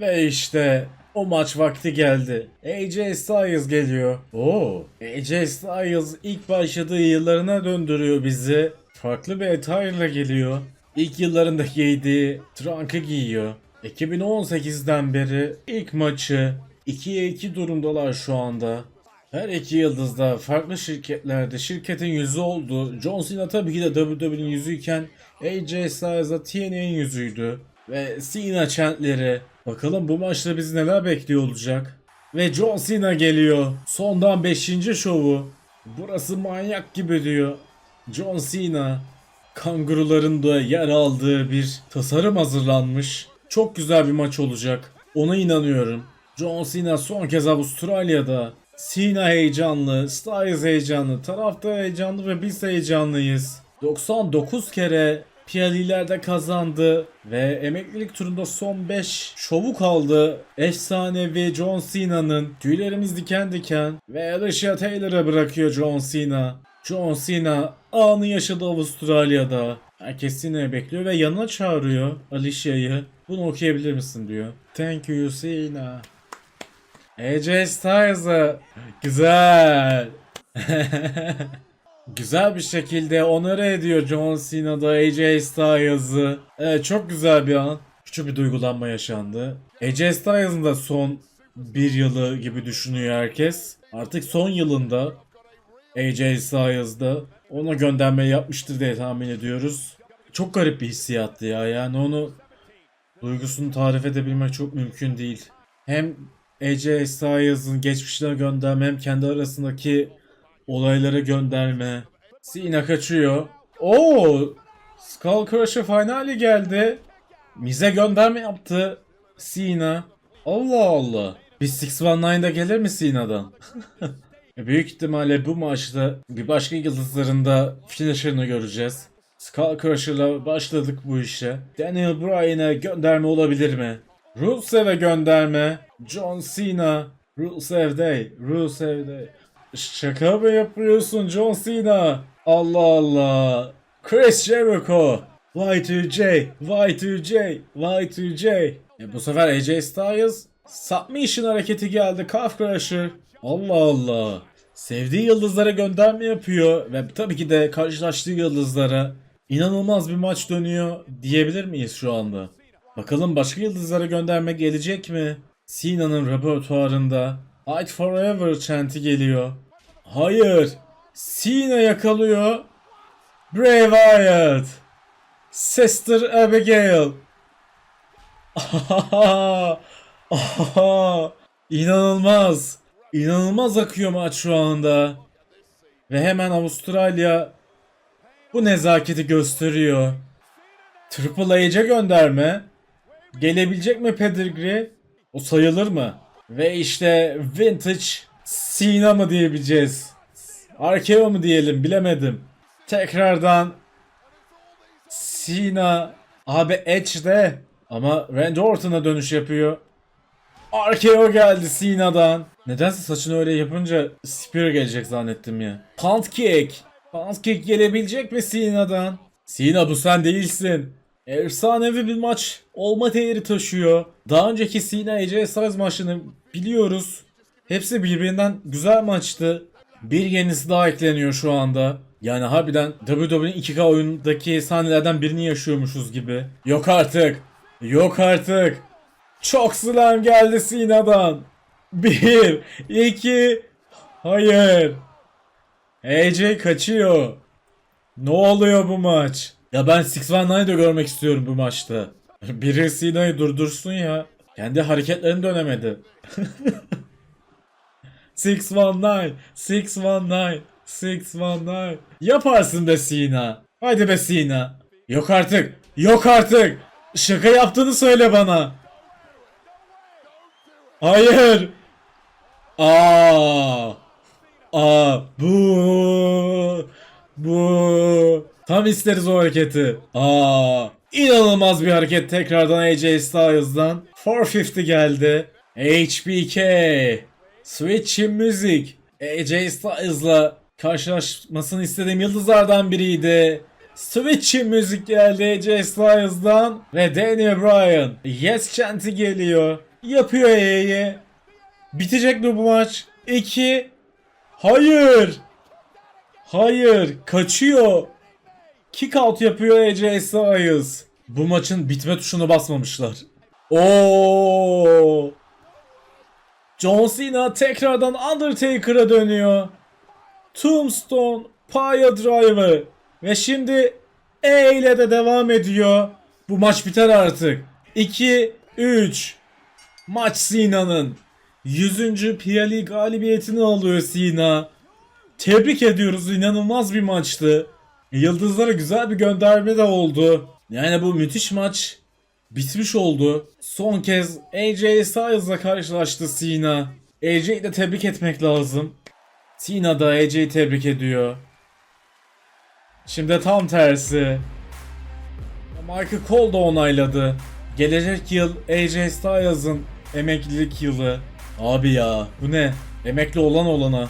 Ve işte o maç vakti geldi. AJ Styles geliyor. Oo. AJ Styles ilk başladığı yıllarına döndürüyor bizi. Farklı bir attire geliyor. İlk yıllarında giydiği trunk'ı giyiyor. 2018'den beri ilk maçı 2'ye 2 durumdalar şu anda. Her iki yıldız da farklı şirketlerde şirketin yüzü oldu. John Cena tabii ki de WWE'nin yüzüyken AJ Styles da TNA'nin yüzüydü. Ve Cena chantleri. Bakalım bu maçta bizi neler bekliyor olacak. Ve John Cena geliyor. Sondan 5. şovu. Burası manyak gibi diyor. John Cena kanguruların da yer aldığı bir tasarım hazırlanmış. Çok güzel bir maç olacak. Ona inanıyorum. John Cena son kez Avustralya'da. Cena heyecanlı, Styles heyecanlı, tarafta heyecanlı ve biz heyecanlıyız. 99 kere PLE'lerde kazandı ve emeklilik turunda son 5 şovu kaldı. Efsanevi John Cena'nın tüylerimiz diken diken ve Alicia Taylor'a bırakıyor John Cena. John Cena anı yaşadı Avustralya'da. Herkes Cena'yı bekliyor ve yanına çağırıyor Alicia'yı. Bunu okuyabilir misin diyor. Thank you Cena. AJ Styles'a güzel. güzel bir şekilde onore ediyor John Cena'da AJ Styles'ı. Evet çok güzel bir an. Küçük bir duygulanma yaşandı. AJ Styles'ın da son bir yılı gibi düşünüyor herkes. Artık son yılında AJ Styles'da ona gönderme yapmıştır diye tahmin ediyoruz. Çok garip bir hissiyattı ya. Yani onu duygusunu tarif edebilmek çok mümkün değil. Hem AJ Styles'ın geçmişine gönderme hem kendi arasındaki olaylara gönderme. Cena kaçıyor. Oo! Skull Crusher finali geldi. Mize gönderme yaptı. Cena. Allah Allah. Bir 619'da gelir mi Cena'dan? Büyük ihtimalle bu maçta bir başka yıldızlarında finisher'ını göreceğiz. Skull Crusher'la başladık bu işe. Daniel Bryan'a gönderme olabilir mi? Rusev'e gönderme. John Cena. Rusev Day. Rusev Day. Şaka mı yapıyorsun John Cena? Allah Allah. Chris Jericho. Y2J. Y2J. Y2J. E bu sefer AJ Styles Submission hareketi geldi. Calf Crusher. Allah Allah. Sevdiği yıldızlara gönderme yapıyor ve tabii ki de karşılaştığı yıldızlara inanılmaz bir maç dönüyor diyebilir miyiz şu anda? Bakalım başka yıldızlara gönderme gelecek mi? Cena'nın repertuarında Fight Forever chant'i geliyor. Hayır. Cena yakalıyor. Bray Wyatt. Sister Abigail. İnanılmaz. İnanılmaz akıyor maç şu anda. Ve hemen Avustralya bu nezaketi gösteriyor. Triple H'e gönderme. Gelebilecek mi Pedigree? O sayılır mı? Ve işte Vintage Cena mı diyebileceğiz? RKO mu diyelim bilemedim. Tekrardan Cena abi Edge'de ama Randy Orton'a dönüş yapıyor. RKO geldi Cena'dan. Nedense saçını öyle yapınca Spear gelecek zannettim ya. Punt kick. Punt kick gelebilecek mi Cena'dan? Cena bu sen değilsin. Efsanevi bir maç olma değeri taşıyor. Daha önceki Cena AJ Styles maçını biliyoruz. Hepsi birbirinden güzel maçtı. Bir yenisi daha ekleniyor şu anda. Yani harbiden WWE'nin 2K oyundaki sahnelerden birini yaşıyormuşuz gibi. Yok artık. Yok artık. Çok slam geldi Cena'dan. Bir, iki, hayır. AJ kaçıyor. Ne oluyor bu maç? Ya ben 619'ı da görmek istiyorum bu maçta. Biri Cena'yı durdursun ya. Kendi hareketlerini dönemedi. 619, 619, 619. Yaparsın be Cena. Haydi be Cena. Yok artık. Yok artık. Şaka yaptığını söyle bana. Hayır. Aa. Aa. Bu. Bu. Tam isteriz o hareketi. Aa. İnanılmaz bir hareket tekrardan AJ Styles'dan. 450 geldi. HBK. Switch Music. AJ Styles'la karşılaşmasını istediğim yıldızlardan biriydi. Switch Music geldi AJ Styles'dan ve Daniel Bryan. Yes chant'i geliyor. Yapıyor E'ye. Bitecek mi bu maç? 2 Hayır. Hayır. Kaçıyor. Kick out yapıyor AJ Styles. Bu maçın bitme tuşunu basmamışlar. Oo. John Cena tekrardan Undertaker'a dönüyor. Tombstone, Pile Driver ve şimdi E ile de devam ediyor. Bu maç biter artık. 2 3 Maç Cena'nın 100. PLE galibiyetini alıyor Cena. Tebrik ediyoruz. İnanılmaz bir maçtı. Yıldızlara güzel bir gönderme de oldu. Yani bu müthiş maç bitmiş oldu. Son kez AJ Styles'la karşılaştı Cena. AJ'yi de tebrik etmek lazım. Cena da AJ'yi tebrik ediyor. Şimdi tam tersi. Michael Cole da onayladı. Gelecek yıl AJ Styles'ın emeklilik yılı. Abi ya bu ne? Emekli olan olana.